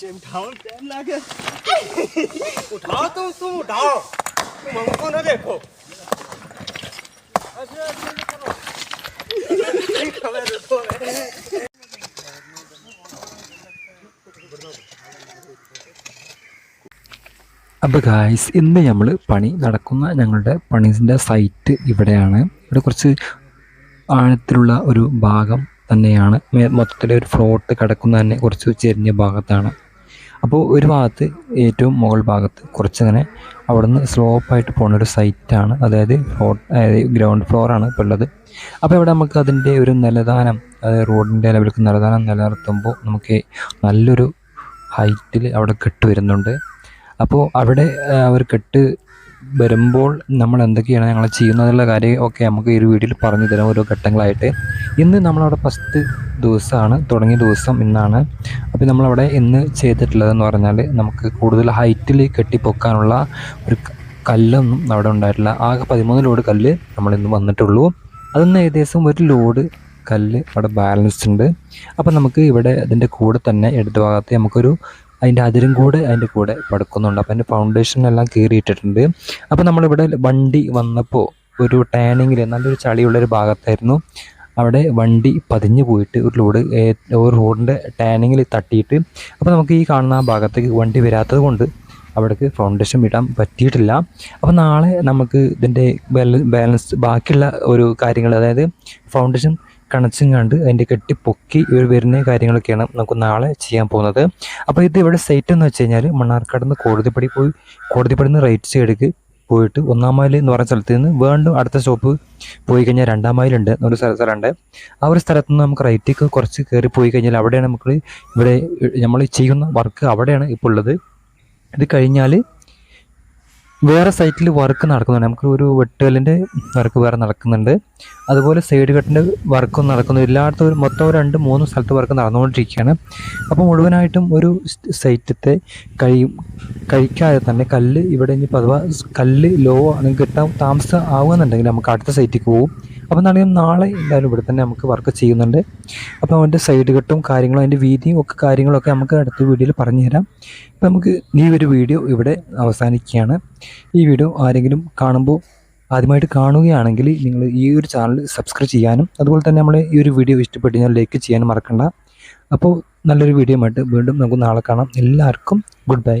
चिमटाओ time लगे उठाओ तुम तुम उठाओ तुम हमको ना देखो है, रे। അപ്പോൾ ഗായ്സ് ഇന്ന് നമ്മൾ പണി നടക്കുന്ന ഞങ്ങളുടെ പണീസിന്റെ സൈറ്റ് ഇവിടെയാണ്. ഇവിടെ കുറച്ച് ആഴത്തിലുള്ള ഒരു ഭാഗം തന്നെയാണ്. മൊത്തത്തിൽ ഒരു ഫ്ലോട്ട് കിടക്കുന്ന തന്നെ കുറച്ച് ചെരിഞ്ഞ ഭാഗത്താണ്. അപ്പോൾ ഒരു ഭാഗത്ത് ഏറ്റവും മുകൾ ഭാഗത്ത് കുറച്ചങ്ങനെ അവിടുന്ന് സ്ലോപ്പായിട്ട് പോകുന്ന ഒരു സൈറ്റാണ് അതായത് ഫ്ലോട്ട് അതായത് ഗ്രൗണ്ട് ഫ്ലോറാണ് ഇപ്പോൾ ഉള്ളത്. അപ്പോൾ ഇവിടെ നമുക്ക് അതിന്റെ ഒരു നിലദാനം അതായത് റോഡിന്റെ ലെവലിലേക്ക് നിലദാനം നിലനിർത്തുമ്പോൾ നമുക്ക് നല്ലൊരു ഹൈറ്റിൽ അവിടെ കെട്ട് വരുന്നുണ്ട്. അപ്പോൾ അവിടെ അവർ കെട്ട് വരുമ്പോൾ നമ്മൾ എന്തൊക്കെയാണ് ഞങ്ങൾ ചെയ്യുന്നതെന്നുള്ള കാര്യം ഒക്കെ നമുക്ക് ഈ ഒരു വീഡിയോയിൽ പറഞ്ഞു തരാം ഓരോ ഘട്ടങ്ങളായിട്ട്. ഇന്ന് നമ്മളവിടെ ഫസ്റ്റ് ദിവസമാണ് തുടങ്ങിയ ദിവസം ഇന്നാണ്. അപ്പോൾ നമ്മളവിടെ ഇന്ന് ചെയ്തിട്ടുള്ളതെന്ന് പറഞ്ഞാൽ നമുക്ക് കൂടുതൽ ഹൈറ്റിൽ കെട്ടിപ്പൊക്കാനുള്ള ഒരു കല്ലൊന്നും അവിടെ ഉണ്ടായിട്ടില്ല. ആകെ പതിമൂന്ന് ലോഡ് കല്ല് നമ്മളിന്ന് വന്നിട്ടുള്ളൂ. അതൊന്ന് ഏകദേശം ഒരു ലോഡ് കല്ല് അവിടെ ബാലൻസ് ഉണ്ട്. അപ്പോൾ നമുക്ക് ഇവിടെ അതിന്റെ കൂടെ തന്നെ ഇടതുഭാഗത്ത് നമുക്കൊരു അതിന്റെ അതിരും കൂടെ അതിന്റെ കൂടെ പടുക്കുന്നുണ്ട്. അപ്പോൾ അതിന്റെ ഫൗണ്ടേഷനെല്ലാം കീറിയിട്ടിട്ടുണ്ട്. അപ്പോൾ നമ്മളിവിടെ വണ്ടി വന്നപ്പോൾ ഒരു ടേണിങ്ങിൽ നല്ലൊരു ചളിയുള്ളൊരു ഭാഗത്തായിരുന്നു. അവിടെ വണ്ടി പതിഞ്ഞു പോയിട്ട് ഒരു ലോഡ് ഒരു റോഡിന്റെ ടേണിങ്ങിൽ തട്ടിയിട്ട് അപ്പോൾ നമുക്ക് ഈ കാണുന്ന ആ ഭാഗത്തേക്ക് വണ്ടി വരാത്തത് കൊണ്ട് അവിടേക്ക് ഫൗണ്ടേഷൻ ഇടാൻ പറ്റിയിട്ടില്ല. അപ്പോൾ നാളെ നമുക്ക് ഇതിന്റെ ബാലൻസ് ബാക്കിയുള്ള ഒരു കാര്യങ്ങൾ അതായത് ഫൗണ്ടേഷൻ കണച്ചും കണ്ട് അതിന്റെ കെട്ടി പൊക്കി ഇവർ വരുന്ന കാര്യങ്ങളൊക്കെയാണ് നമുക്ക് നാളെ ചെയ്യാൻ പോകുന്നത്. അപ്പോൾ ഇത് ഇവിടെ സൈറ്റ് എന്ന് വെച്ച് കഴിഞ്ഞാൽ മണ്ണാർക്കാട് നിന്ന് കോടതിപ്പടി പോയി കോടതിപ്പടി നിന്ന് റൈറ്റ് സൈഡിലേക്ക് പോയിട്ട് ഒന്നാം മൈൽ എന്ന് പറഞ്ഞ സ്ഥലത്ത് നിന്ന് വീണ്ടും അടുത്ത സ്റ്റോപ്പ് പോയി കഴിഞ്ഞാൽ രണ്ടാം മൈലുണ്ട് എന്നൊരു സ്ഥല- സ്ഥലമുണ്ട്. ആ ഒരു സ്ഥലത്ത് നിന്ന് നമുക്ക് റൈറ്റിലേക്ക് കുറച്ച് കയറി പോയി കഴിഞ്ഞാൽ അവിടെയാണ് നമുക്ക് ഇവിടെ നമ്മൾ ചെയ്യുന്ന വർക്ക് അവിടെയാണ് ഇപ്പോൾ ഉള്ളത്. ഇത് കഴിഞ്ഞാൽ വേറെ സൈറ്റിൽ വർക്ക് നടക്കുന്നുണ്ട്. നമുക്ക് ഒരു വെട്ടുകല്ലിന്റെ വർക്ക് വേറെ നടക്കുന്നുണ്ട്. അതുപോലെ സൈഡ് കട്ടിന്റെ വർക്കും നടക്കുന്നു. എല്ലായിടത്തും ഒരു മൊത്തം രണ്ട് മൂന്ന് സ്ഥലത്ത് വർക്ക് നടന്നുകൊണ്ടിരിക്കുകയാണ്. അപ്പോൾ മുഴുവനായിട്ടും ഒരു സൈറ്റത്തെ കഴിയും. കഴിക്കാതെ തന്നെ കല്ല് ഇവിടെ ഇനി അഥവാ കല്ല് ലോ ആണെങ്കിൽ കിട്ടാൻ താമസം ആവുകയെന്നുണ്ടെങ്കിൽ നമുക്ക് അടുത്ത സൈറ്റിലേക്ക് പോകും അപ്പോൾ എന്താണെങ്കിൽ നാളെ എന്തായാലും ഇവിടെ തന്നെ നമുക്ക് വർക്ക് ചെയ്യുന്നുണ്ട്. അപ്പോൾ അവന്റെ സൈഡ് കട്ടും കാര്യങ്ങളും അതിന്റെ വീതിയും ഒക്കെ കാര്യങ്ങളൊക്കെ നമുക്ക് അടുത്ത വീഡിയോയിൽ പറഞ്ഞു തരാം അപ്പോൾ നമുക്ക് ഈ ഒരു വീഡിയോ ഇവിടെ അവസാനിക്കുകയാണ്. ഈ വീഡിയോ ആരെങ്കിലും കാണുമ്പോൾ ആദ്യമായിട്ട് കാണുകയാണെങ്കിൽ നിങ്ങൾ ഈ ഒരു ചാനൽ സബ്സ്ക്രൈബ് ചെയ്യാനും അതുപോലെ തന്നെ നമ്മൾ ഈ ഒരു വീഡിയോ ഇഷ്ടപ്പെട്ട് കഴിഞ്ഞാൽ ലൈക്ക് ചെയ്യാനും മറക്കണ്ട. അപ്പോൾ നല്ലൊരു വീഡിയോ ആയിട്ട് വീണ്ടും നമുക്ക് നാളെ കാണാം. എല്ലാവർക്കും ഗുഡ് ബൈ